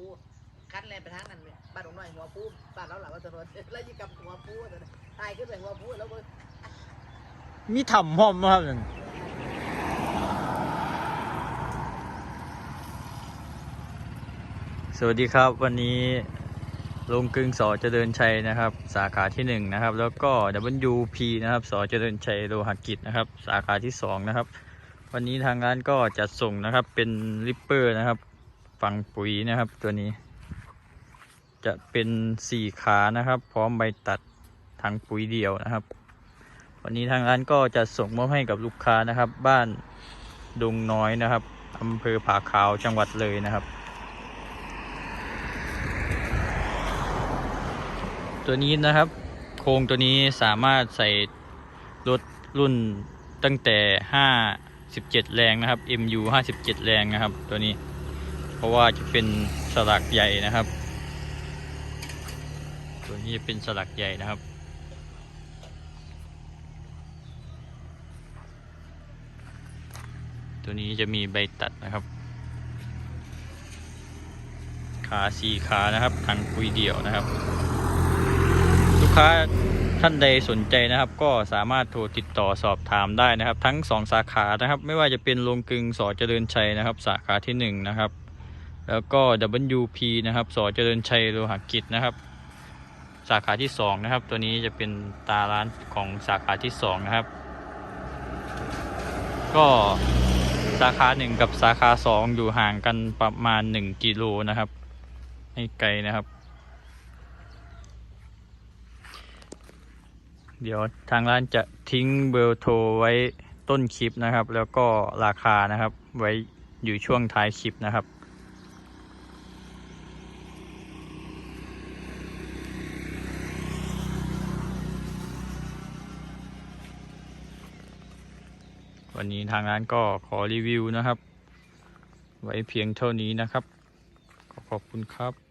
ปูคันแลนไปทางนั้นเนี่ยบ้านของน้อยหัวปูบ้านเราหล่ะว่าจะรถแล้วยิ่งกับหัวปูตายขึ้นไปหัวปูแล้วเบิ่งมีถ้ำหอมบ่ครับนั่นสวัสดีครับวันนี้ลงกึ่งสอเจริญชัยนะครับ สาขาที่หนึ่งนะครับ แล้วก็ WP นะครับสอเจริญชัยโลหะกิจนะครับ สาขาที่สองนะครับ วันนี้ทางร้านก็จัดส่งนะครับเป็นริปเปอร์นะครับ ฝังปุ๋ยนะครับตัวนี้ จะเป็นสี่ขานะครับ พร้อมใบตัดถังปุ๋ยเดียวนะครับ วันนี้ทางร้านก็จะส่งมอบให้กับลูกค้านะครับ บ้านดงน้อยนะครับอำเภอผาขาวจังหวัดเลยนะครับ ตัวนี้นะครับ โครงตัวนี้สามารถใส่รถรุ่นตั้งแต่57แรงนะครับ MU 57 แรงนะครับตัวนี้ เพราะว่าจะเป็นสลักใหญ่นะครับ ตัวนี้จะเป็นสลักใหญ่นะครับ ตัวนี้จะมีใบตัดนะครับ ขาสี่ขานะครับถังปุ๋ยเดี่ยวนะครับ ลูกค้าท่านใดสนใจนะครับก็สามารถโทรติดต่อสอบถามได้นะครับ ทั้งสองสาขานะครับ ไม่ว่าจะเป็นโรงกลึงสอเจริญชัยนะครับ สาขาที่หนึ่งนะครับ แล้วก็ WP นะครับสอเจริญชัยโลหกิจนะครับ สาขาที่สองนะครับ ตัวนี้จะเป็นตาร้านของสาขาที่สองนะครับ ก็สาขาหนึ่งกับสาขาสองอยู่ห่างกันประมาณหนึ่งกิโลนะครับไม่ไกลนะครับ เดี๋ยวทางร้านจะทิ้งเบอร์โทรไว้ต้นคลิปนะครับ แล้วก็ราคานะครับไว้อยู่ช่วงท้ายคลิปนะครับ วันนี้ทางร้านก็ขอรีวิวนะครับ ไว้เพียงเท่านี้นะครับ ขอขอบคุณครับ